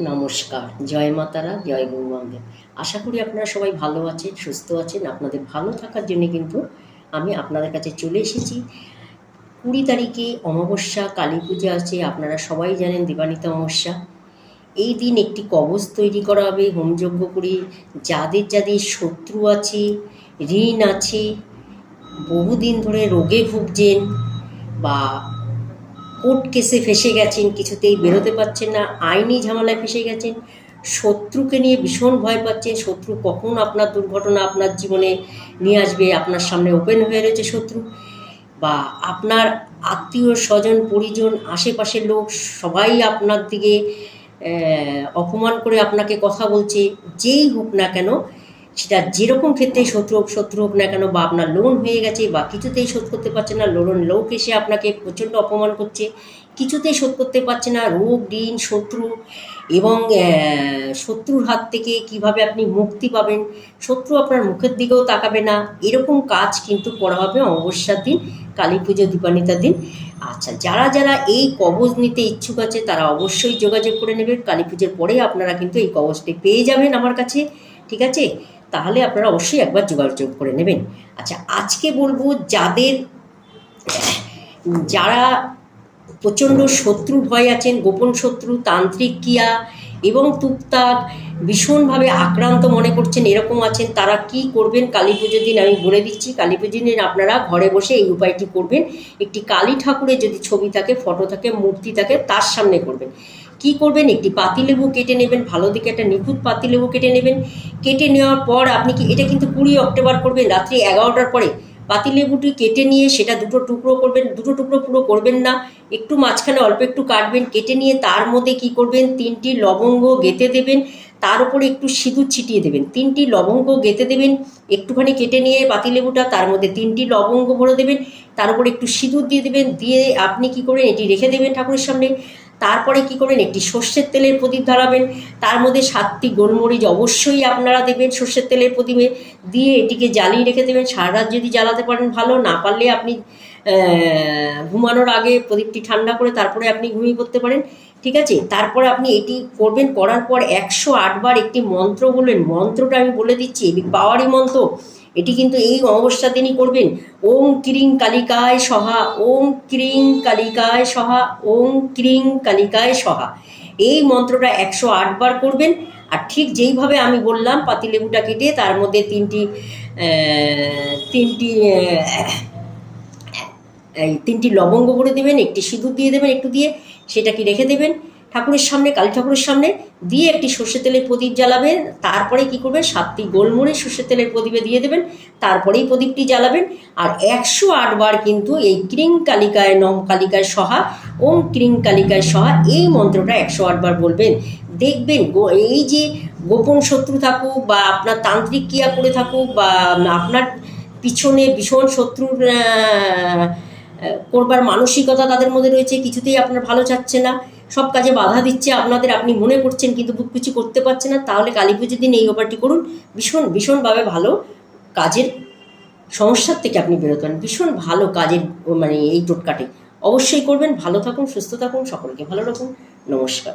নমস্কার। জয় মাতারা, জয় গৌরাঙ্গে আশা করি আপনারা সবাই ভালো আছেন, সুস্থ আছেন। আপনাদের ভালো থাকার জন্য কিন্তু আমি আপনাদের কাছে চলে এসেছি। কুড়ি তারিখে অমাবস্যা, কালী পূজা আছে, আপনারা সবাই জানেন দিবানিতা অমাবস্যা। এই দিন একটি কবচ তৈরি করা হবে, হোমযজ্ঞ করে। যাদের যাদের শত্রু আছে, ঋণ আছে, বহুদিন ধরে রোগে ভুগছেন বা কোর্ট কেসে ফেসে গেছেন, কিছুতেই বেরোতে পারছেন না, আইনি ঝামেলায় ফেসে গেছেন, শত্রুকে নিয়ে ভীষণ ভয় পাচ্ছেন, শত্রু কখন আপনার দুর্ঘটনা আপনার জীবনে নিয়ে আসবে, আপনার সামনে ওপেন হয়ে রয়েছে শত্রু, বা আপনার আত্মীয় স্বজন, পরিজন, আশেপাশের লোক সবাই আপনার দিকে অপমান করে আপনাকে কথা বলছে, যেই হোক না কেন সেটা যেরকম ক্ষেত্রে শত্রু হোক শত্রু হোক না কেন, বা আপনার লোন হয়ে গেছে বা কিছুতেই শোধ করতে পারছে না লোন লোক এসে আপনাকে প্রচণ্ড অপমান করছে, কিছুতেই শোধ করতে পারছে না, রোগ, ঋণ, শত্রু এবং শত্রুর হাত থেকে কীভাবে আপনি মুক্তি পাবেন, শত্রু আপনার মুখের দিকেও তাকাবে না, এরকম কাজ কিন্তু করা হবে অমাবস্যার দিন, কালী পুজো দীপান্বিতার দিন। আচ্ছা যারা যারা এই কবজ নিতে ইচ্ছুক আছে, তারা অবশ্যই যোগাযোগ করে নেবেন, কালী পুজোর পরেই আপনারা কিন্তু এই কবজটি পেয়ে যাবেন আমার কাছে, ঠিক আছে? তাহলে আপনারা অবশ্যই একবার যোগাযোগ করে নেবেন। আচ্ছা আজকে বলব যাদের, যারা প্রচণ্ড শত্রু ভয় আছেন, গোপন শত্রু, তান্ত্রিক ক্রিয়া এবং টুকটাক ভীষণভাবে আক্রান্ত মনে করছেন, এরকম আছেন, তারা কি করবেন? কালী পুজোর দিন আমি বলে দিচ্ছি, কালী পুজোর দিন আপনারা ঘরে বসে এই উপায়টি করবেন। একটি কালী ঠাকুরের যদি ছবি থাকে, ফটো থাকে, মূর্তি থাকে, তার সামনে করবেন। কি করবেন? একটি পাতিলেবু কেটে নেবেন, ভালো দিকে একটা নিখুঁত পাতিলেবু কেটে নেবেন। কেটে নেওয়ার পর আপনি কি, এটা কিন্তু কুড়ি অক্টোবর করবেন, রাত্রি এগারোটার পরে। পাতিলেবুটি কেটে নিয়ে সেটা দুটো টুকরো করবেন, দুটো টুকরো পুরো করবেন না। একটু মাঝখানে অল্প একটু কাটবেন, কেটে নিয়ে তার মধ্যে কি করবেন? তিনটি লবঙ্গ গেঁথে দেবেন, তার উপরে একটু সিঁদুর ছিটিয়ে দেবেন। তিনটি লবঙ্গ গেঁথে দেবেন, একটুখানি কেটে নিয়ে পাতিলেবুটা তার মধ্যে তিনটি লবঙ্গ ভরে দেবেন, তার উপরে একটু সিঁদুর দিয়ে দেবেন, দিয়ে আপনি কি করবেন, এটি রেখে দেবেন ঠাকুরের সামনে। তারপরে কি করবেন? একটি সর্ষের তেলের প্রদীপ ধরাবেন তার মধ্যে সাতটি গোলমরিচ অবশ্যই আপনারা দেবেন সর্ষের তেলের প্রদীপে। দিয়ে এটিকে জ্বালিয়ে রেখে দেবেন। সারা রাত যদি জ্বালাতে পারেন ভালো, না পারলে আপনি ঘুমানোর আগে প্রদীপটি ঠান্ডা করে তারপরে আপনি ঘুমিয়ে পড়তে পারেন। ঠিক আছে? তারপরে আপনি এটি করবেন, করার পর একশো আটবার একটি মন্ত্র বলবেন। মন্ত্রটা আমি বলে দিচ্ছি, এটি পাওয়ারই মন্ত্র। এটি কিন্তু এই অমাবস্যা দিনই করবেন। ওম ক্রিং কালিকায় সহা, ওম ক্রিং কালিকায় সহা, ওম ক্রিং কালিকায় সহা। এই মন্ত্রটা একশো আটবার করবেন। আর ঠিক যেইভাবে আমি বললাম পাতিলেবুটা কেটে তার মধ্যে তিনটি তিনটি এই তিনটি লবঙ্গ করে দেবেন, একটি সিঁদুর দিয়ে দেবেন একটু দিয়ে, সেটাকে রেখে দেবেন। ঠাকুরের সামনে, কালী ঠাকুরের সামনে দিয়ে একটি সর্ষে তেলের প্রদীপ জ্বালাবেন। তারপরে কি করবেন? সাতটি গোলমরিচ সর্ষে তেলের প্রদীপে দিয়ে দেবেন। তারপরেই প্রদীপটি জ্বালাবেন। আর একশো আটবার কিন্তু এই ক্রিং কালিকায় নম কালিকায় সহা, ওম ক্রিং কালিকায় সহা এই মন্ত্রটা একশো আটবার বলবেন। দেখবেন এই যে গোপন শত্রু থাকুক বা আপনার তান্ত্রিক ক্রিয়া করে থাকুক বা আপনার পিছনে ভীষণ শত্রুর করবার মানসিকতা তাদের মধ্যে রয়েছে, কিছুতেই আপনার ভালো চাচ্ছে না। সব কাজে বাধা দিচ্ছে, আপনাদের আপনি মনে করছেন কিন্তু কিছু করতে পারছে না, তাহলে কালী পুজোর দিন এই ব্যাপারটি করুন। ভীষণ, ভীষণভাবে ভালো কাজের সমস্যার থেকে আপনি বেরোতে পারেন। ভীষণ ভালো কাজের মানে এই টোটকাটি। অবশ্যই করবেন, ভালো থাকুন, সুস্থ থাকুন, সকলকে ভালো রাখুন। নমস্কার।